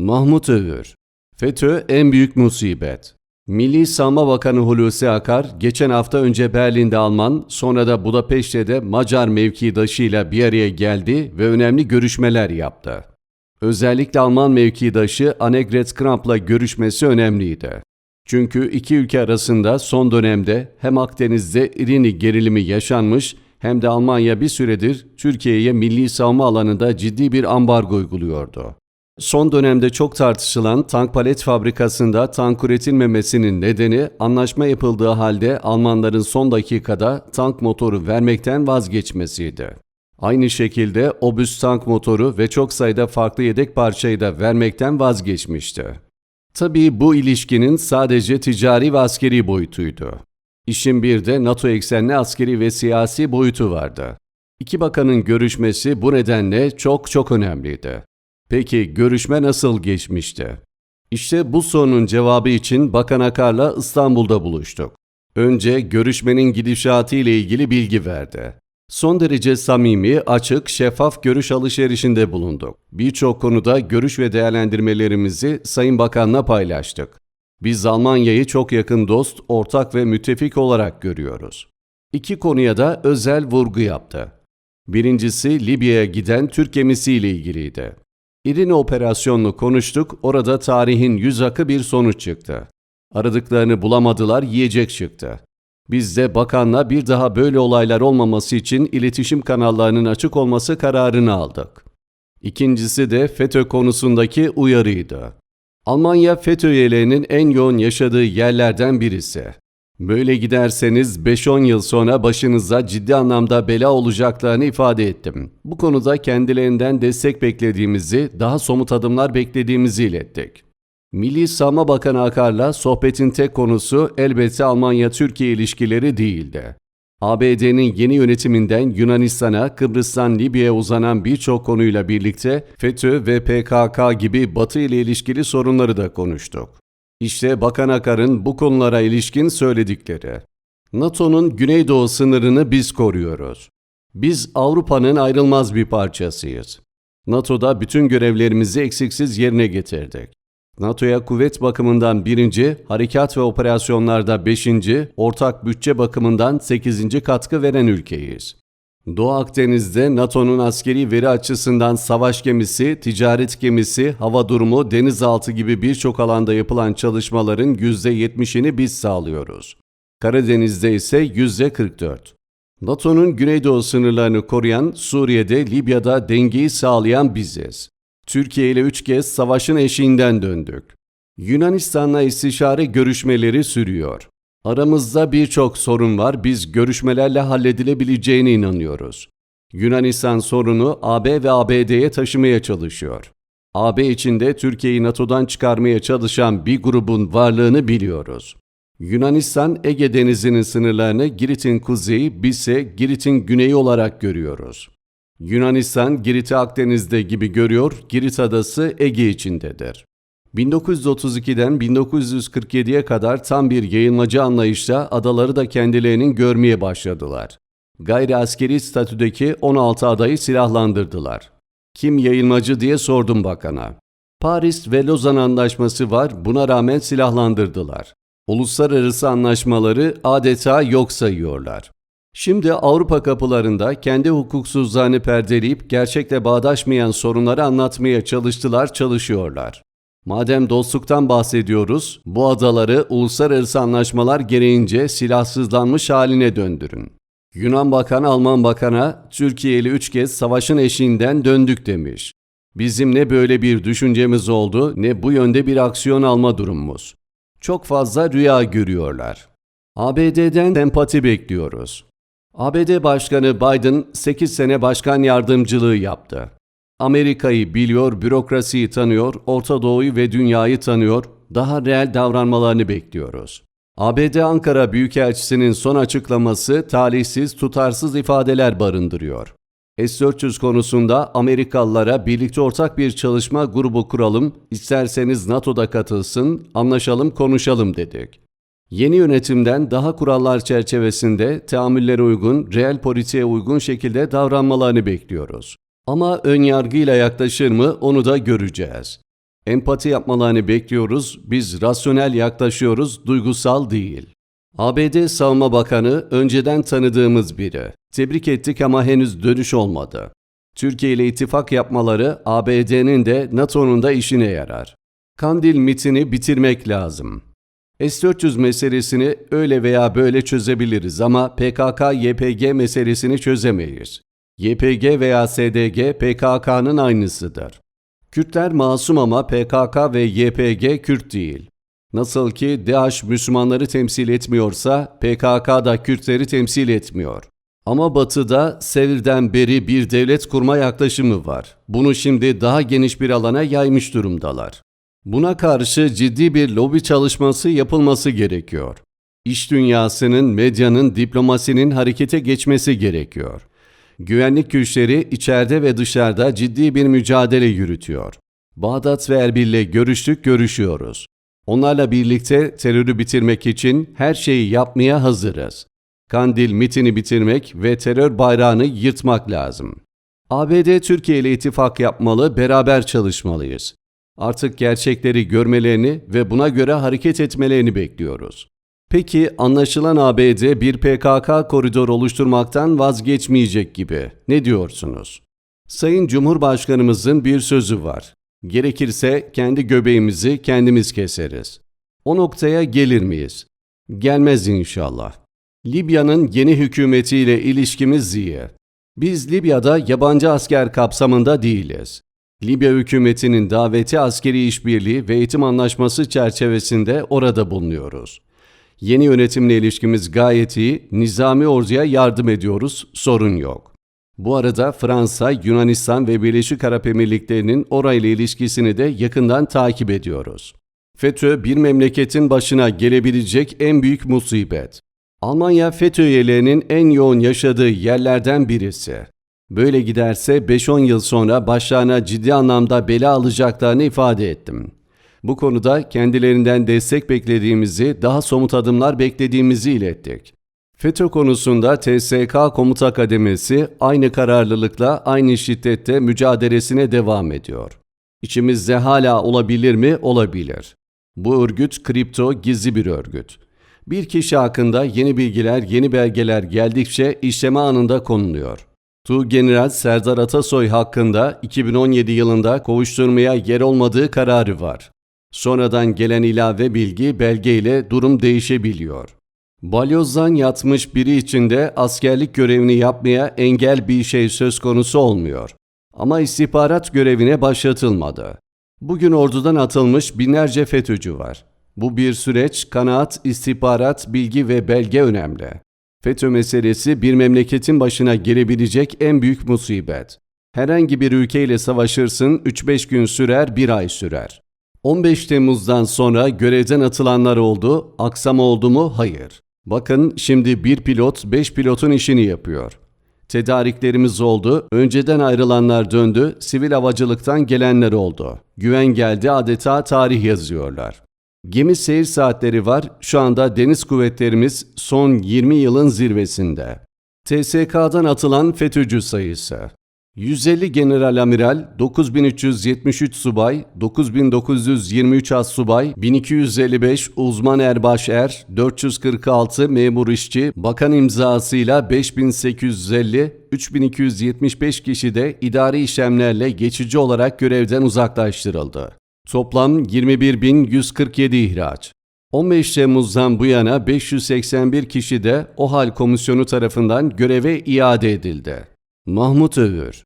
Mahmut Övür FETÖ en büyük musibet. Milli Savunma Bakanı Hulusi Akar, geçen hafta önce Berlin'de Alman, sonra da Budapeşte'de Macar mevkidaşıyla bir araya geldi ve önemli görüşmeler yaptı. Özellikle Alman mevkidaşı Annegret Kramp'la görüşmesi önemliydi. Çünkü iki ülke arasında son dönemde hem Akdeniz'de İrini gerilimi yaşanmış hem de Almanya bir süredir Türkiye'ye milli savunma alanında ciddi bir ambargo uyguluyordu. Son dönemde çok tartışılan tank palet fabrikasında tank üretilmemesinin nedeni anlaşma yapıldığı halde Almanların son dakikada tank motoru vermekten vazgeçmesiydi. Aynı şekilde obüs tank motoru ve çok sayıda farklı yedek parçayı da vermekten vazgeçmişti. Tabii bu ilişkinin sadece ticari ve askeri boyutuydu. İşin bir de NATO eksenli askeri ve siyasi boyutu vardı. İki bakanın görüşmesi bu nedenle çok çok önemliydi. Peki görüşme nasıl geçmişti? İşte bu sorunun cevabı için Bakan Akar'la İstanbul'da buluştuk. Önce görüşmenin gidişatı ile ilgili bilgi verdi. Son derece samimi, açık, şeffaf görüş alışverişinde bulunduk. Birçok konuda görüş ve değerlendirmelerimizi Sayın Bakan'la paylaştık. Biz Almanya'yı çok yakın dost, ortak ve müttefik olarak görüyoruz. İki konuya da özel vurgu yaptı. Birincisi Libya'ya giden Türk gemisiyle ilgiliydi. İrini operasyonunu konuştuk, orada tarihin yüz akı bir sonuç çıktı. Aradıklarını bulamadılar, yiyecek çıktı. Biz de bakanla bir daha böyle olaylar olmaması için iletişim kanallarının açık olması kararını aldık. İkincisi de FETÖ konusundaki uyarıydı. Almanya FETÖ üyelerinin en yoğun yaşadığı yerlerden birisi. Böyle giderseniz 5-10 yıl sonra başınıza ciddi anlamda bela olacaklarını ifade ettim. Bu konuda kendilerinden destek beklediğimizi, daha somut adımlar beklediğimizi ilettik. Milli Savunma Bakanı Akar'la sohbetin tek konusu elbette Almanya-Türkiye ilişkileri değildi. ABD'nin yeni yönetiminden Yunanistan'a, Kıbrıs'tan Libya'ya uzanan birçok konuyla birlikte FETÖ ve PKK gibi Batı ile ilişkili sorunları da konuştuk. İşte Bakan Akar'ın bu konulara ilişkin söyledikleri. NATO'nun güneydoğu sınırını biz koruyoruz. Biz Avrupa'nın ayrılmaz bir parçasıyız. NATO'da bütün görevlerimizi eksiksiz yerine getirdik. NATO'ya kuvvet bakımından birinci, harekat ve operasyonlarda beşinci, ortak bütçe bakımından sekizinci katkı veren ülkeyiz. Doğu Akdeniz'de NATO'nun askeri veri açısından savaş gemisi, ticaret gemisi, hava durumu, denizaltı gibi birçok alanda yapılan çalışmaların %70'ini biz sağlıyoruz. Karadeniz'de ise %44. NATO'nun güneydoğu sınırlarını koruyan, Suriye'de, Libya'da dengeyi sağlayan biziz. Türkiye ile üç kez savaşın eşiğinden döndük. Yunanistan'la istişare görüşmeleri sürüyor. Aramızda birçok sorun var, biz görüşmelerle halledilebileceğine inanıyoruz. Yunanistan sorunu AB ve ABD'ye taşımaya çalışıyor. AB içinde Türkiye'yi NATO'dan çıkarmaya çalışan bir grubun varlığını biliyoruz. Yunanistan Ege Denizi'nin sınırlarını Girit'in kuzeyi, bizse Girit'in güneyi olarak görüyoruz. Yunanistan Girit'i Akdeniz'de gibi görüyor, Girit adası Ege içindedir. 1932'den 1947'ye kadar tam bir yayılmacı anlayışla adaları da kendilerinin görmeye başladılar. Gayri askeri statüdeki 16 adayı silahlandırdılar. Kim yayılmacı diye sordum bakana. Paris ve Lozan anlaşması var, buna rağmen silahlandırdılar. Uluslararası anlaşmaları adeta yok sayıyorlar. Şimdi Avrupa kapılarında kendi hukuksuzluğunu perdeleyip gerçekle bağdaşmayan sorunları anlatmaya çalıştılar, çalışıyorlar. Madem dostluktan bahsediyoruz, bu adaları uluslararası anlaşmalar gereğince silahsızlanmış haline döndürün. Yunan Bakan Alman Bakan'a Türkiye ile üç kez savaşın eşiğinden döndük demiş. Bizim ne böyle bir düşüncemiz oldu ne bu yönde bir aksiyon alma durumumuz. Çok fazla rüya görüyorlar. ABD'den empati bekliyoruz. ABD Başkanı Biden 8 sene başkan yardımcılığı yaptı. Amerika'yı biliyor, bürokrasiyi tanıyor, Orta Doğu'yu ve dünyayı tanıyor, daha reel davranmalarını bekliyoruz. ABD Ankara Büyükelçisi'nin son açıklaması talihsiz, tutarsız ifadeler barındırıyor. S-400 konusunda Amerikalılara birlikte ortak bir çalışma grubu kuralım, isterseniz NATO'da katılsın, anlaşalım, konuşalım dedik. Yeni yönetimden daha kurallar çerçevesinde teamüllere uygun, reel politiğe uygun şekilde davranmalarını bekliyoruz. Ama ön yargıyla yaklaşır mı onu da göreceğiz. Empati yapmalarını bekliyoruz, biz rasyonel yaklaşıyoruz, duygusal değil. ABD Savunma Bakanı önceden tanıdığımız biri. Tebrik ettik ama henüz dönüş olmadı. Türkiye ile ittifak yapmaları ABD'nin de NATO'nun da işine yarar. Kandil mitini bitirmek lazım. S-400 meselesini öyle veya böyle çözebiliriz ama PKK-YPG meselesini çözemeyiz. YPG veya SDG PKK'nın aynısıdır. Kürtler masum ama PKK ve YPG Kürt değil. Nasıl ki DAEŞ Müslümanları temsil etmiyorsa PKK da Kürtleri temsil etmiyor. Ama Batı'da Sevir'den beri bir devlet kurma yaklaşımı var. Bunu şimdi daha geniş bir alana yaymış durumdalar. Buna karşı ciddi bir lobi çalışması yapılması gerekiyor. İş dünyasının, medyanın, diplomasinin harekete geçmesi gerekiyor. Güvenlik güçleri içeride ve dışarıda ciddi bir mücadele yürütüyor. Bağdat ve Erbil'le görüştük, görüşüyoruz. Onlarla birlikte terörü bitirmek için her şeyi yapmaya hazırız. Kandil mitini bitirmek ve terör bayrağını yırtmak lazım. ABD Türkiye ile ittifak yapmalı, beraber çalışmalıyız. Artık gerçekleri görmelerini ve buna göre hareket etmelerini bekliyoruz. Peki anlaşılan ABD bir PKK koridor oluşturmaktan vazgeçmeyecek gibi. Ne diyorsunuz? Sayın Cumhurbaşkanımızın bir sözü var. Gerekirse kendi göbeğimizi kendimiz keseriz. O noktaya gelir miyiz? Gelmez inşallah. Libya'nın yeni hükümetiyle ilişkimiz iyi. Biz Libya'da yabancı asker kapsamında değiliz. Libya hükümetinin daveti askeri işbirliği ve eğitim anlaşması çerçevesinde orada bulunuyoruz. Yeni yönetimle ilişkimiz gayet iyi, nizami orduya yardım ediyoruz, sorun yok. Bu arada Fransa, Yunanistan ve Birleşik Arap Emirlikleri'nin orayla ilişkisini de yakından takip ediyoruz. FETÖ bir memleketin başına gelebilecek en büyük musibet. Almanya FETÖ üyelerinin en yoğun yaşadığı yerlerden birisi. Böyle giderse 5-10 yıl sonra başlarına ciddi anlamda bela alacaklarını ifade ettim. Bu konuda kendilerinden destek beklediğimizi, daha somut adımlar beklediğimizi ilettik. FETÖ konusunda TSK Komuta Kademesi aynı kararlılıkla, aynı şiddette mücadelesine devam ediyor. İçimizde hala olabilir mi? Olabilir. Bu örgüt kripto, gizli bir örgüt. Bir kişi hakkında yeni bilgiler, yeni belgeler geldikçe işleme anında konuluyor. General Serdar Atasoy hakkında 2017 yılında kovuşturmaya yer olmadığı kararı var. Sonradan gelen ilave bilgi belgeyle durum değişebiliyor. Balyozdan yatmış biri için de askerlik görevini yapmaya engel bir şey söz konusu olmuyor. Ama istihbarat görevine başlatılmadı. Bugün ordudan atılmış binlerce FETÖ'cü var. Bu bir süreç, kanaat, istihbarat, bilgi ve belge önemli. FETÖ meselesi bir memleketin başına gelebilecek en büyük musibet. Herhangi bir ülkeyle savaşırsın 3-5 gün sürer, bir ay sürer. 15 Temmuz'dan sonra görevden atılanlar oldu, aksama oldu mu? Hayır. Bakın şimdi bir pilot 5 pilotun işini yapıyor. Tedariklerimiz oldu, önceden ayrılanlar döndü, sivil havacılıktan gelenler oldu. Güven geldi adeta tarih yazıyorlar. Gemi seyir saatleri var, şu anda deniz kuvvetlerimiz son 20 yılın zirvesinde. TSK'dan atılan FETÖ'cü sayısı 150 general amiral, 9373 subay, 9923 as subay, 1255 uzman erbaş er, 446 memur işçi, bakan imzasıyla 5850, 3275 kişi de idari işlemlerle geçici olarak görevden uzaklaştırıldı. Toplam 21.147 ihraç. 15 Temmuz'dan bu yana 581 kişi de OHAL komisyonu tarafından göreve iade edildi. Mahmut Övür